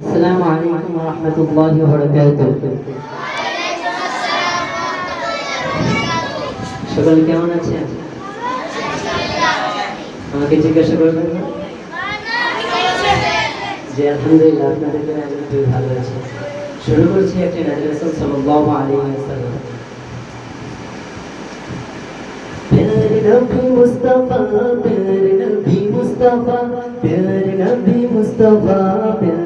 السلام عليكم ورحمة الله وبركاته সকলে কেমন আছেন? আমাকে জিজ্ঞাসা করবেন না? যে আলহামদুলিল্লাহ আপনাদের আমি খুবই ভালো আছি। শুরু করছি একটি নাজিরাসুল সাল্লাল্লাহু আলাইহি ওয়াসাল্লাম। প্যারে নবী মুস্তাফা প্যারে নবী মুস্তাফা প্যারে নবী মুস্তাফা প্যারে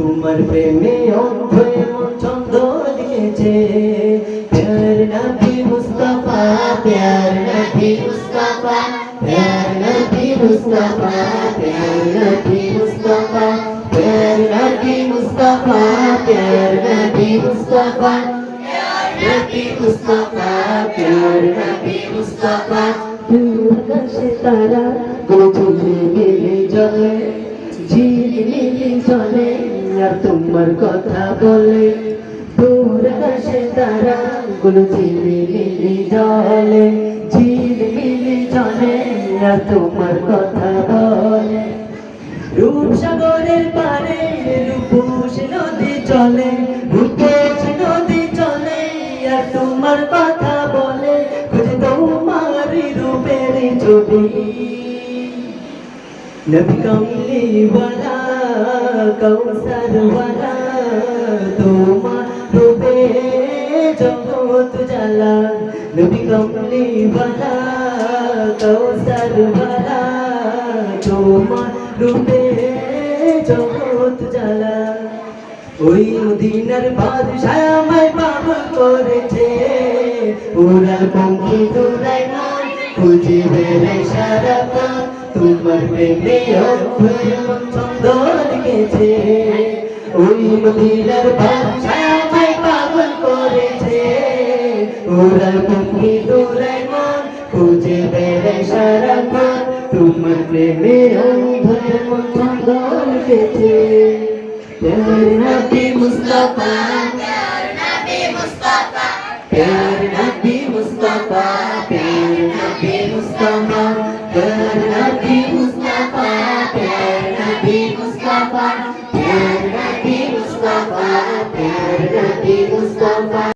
তোমার প্রেমে অন্ধ এমন ছন্দ লিখেছে প্যার নবী মুস্তাফা, প্যার নবী মুস্তাফা, প্যার নবী মুস্তাফা, প্যার নবী মুস্তাফা, প্যার নবী মুস্তাফা, প্যার নবী মুস্তাফা তারা জলে আর তোমার কথা বলে, দূর আকাশে তারা গুলো জলে আর তোমার কথা বলে। রূপসাগরের পারে রূপস নদী চলে, রূপস নদী চলে, আর তোমার কথা বলে, খুঁজে তোমার রূপের ছবি। নবী কৌসর তোমার রূপে জগৎ জ্বালা। নবী কমলি ওয়ালা কৌসর ওয়ালা তোমার রূপে জগৎ জ্বালা। ওই মদিনার বাদশাহ আমায় পাগল করেছে। পঙ্খি দৌড়াই মন খুঁজে বেড়ে সারা তোমার প্রেমে অভ্যমন দোর গেছে। ওই মদিনার বাচ্চা যে পাগল করেছে। ওরা তুমি দূরে মন খুঁজে বেড়ে সারাক্ষণ তোমার প্রেমে অন্ধের মতন দোর গেছে। প্যার নবী মুস্তাফা। প্যার নবী মুস্তাফা। প্যার নবী মুস্তাফা। প্যার নবী মুস্তাফা। প্যার নবী Mustafa Mustafa, Pir Nabi Mustafa, Pir Nabi Mustafa.